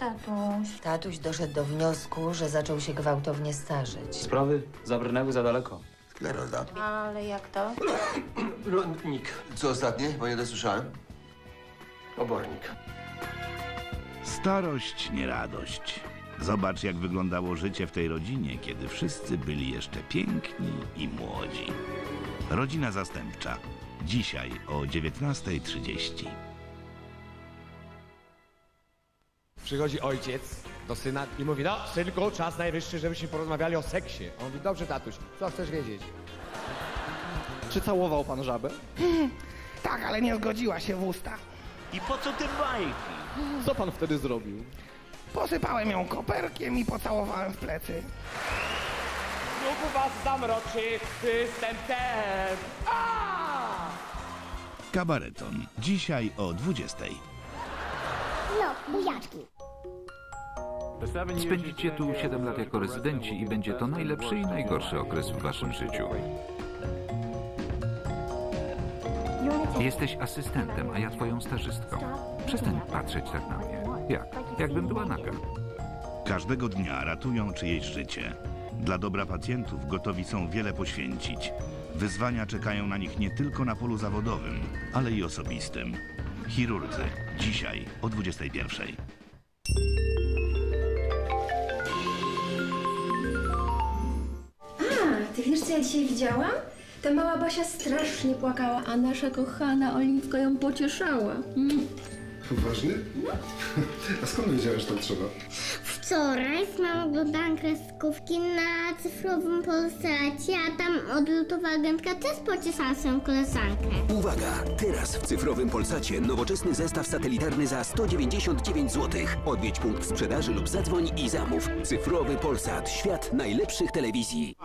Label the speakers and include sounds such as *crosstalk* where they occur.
Speaker 1: tatuś?
Speaker 2: Tatuś doszedł do wniosku, że zaczął się gwałtownie starzeć.
Speaker 3: Sprawy zabrnęły za daleko.
Speaker 4: Skleroza.
Speaker 1: Ale jak to?
Speaker 5: Lądnik.
Speaker 4: Co ostatnie? Bo nie dosłyszałem.
Speaker 5: Obornik.
Speaker 6: Starość, nie radość. Zobacz, jak wyglądało życie w tej rodzinie, kiedy wszyscy byli jeszcze piękni i młodzi. Rodzina zastępcza. Dzisiaj o 19.30.
Speaker 7: Przychodzi ojciec do syna i mówi, no synku, czas najwyższy, żebyśmy porozmawiali o seksie. On mówi, dobrze tatuś, co chcesz wiedzieć?
Speaker 8: Czy całował pan żabę? *laughs*
Speaker 9: Tak, ale nie zgodziła się w usta.
Speaker 6: I po co te bajki?
Speaker 8: Co pan wtedy zrobił?
Speaker 9: Posypałem ją koperkiem i pocałowałem w plecy.
Speaker 7: Mógł was zamroczy występem.
Speaker 6: Kabareton. Dzisiaj o 20.00.
Speaker 10: No, buziaczki.
Speaker 11: Spędzicie tu 7 lat jako rezydenci i będzie to najlepszy i najgorszy okres w waszym życiu. Jesteś asystentem, a ja twoją stażystką. Przestań patrzeć tak na mnie. Jak? Jakbym była naga.
Speaker 6: Każdego dnia ratują czyjeś życie. Dla dobra pacjentów gotowi są wiele poświęcić. Wyzwania czekają na nich nie tylko na polu zawodowym, ale i osobistym. Chirurdzy. Dzisiaj o 21.00.
Speaker 10: A, ty wiesz co ja dzisiaj widziałam? Ta mała Basia strasznie płakała, a nasza kochana Oliwka ją pocieszała. Mm.
Speaker 12: Poważnie? *laughs* A skąd wiedziałeś, że tak trzeba?
Speaker 10: Wczoraj z mamą oglądałam kreskówki na cyfrowym Polsacie, a tam odlotowa agentka też pocieszała swoją koleżankę.
Speaker 5: Uwaga! Teraz w cyfrowym Polsacie nowoczesny zestaw satelitarny za 199 zł. Odwiedź punkt sprzedaży lub zadzwoń i zamów. Cyfrowy Polsat. Świat najlepszych telewizji.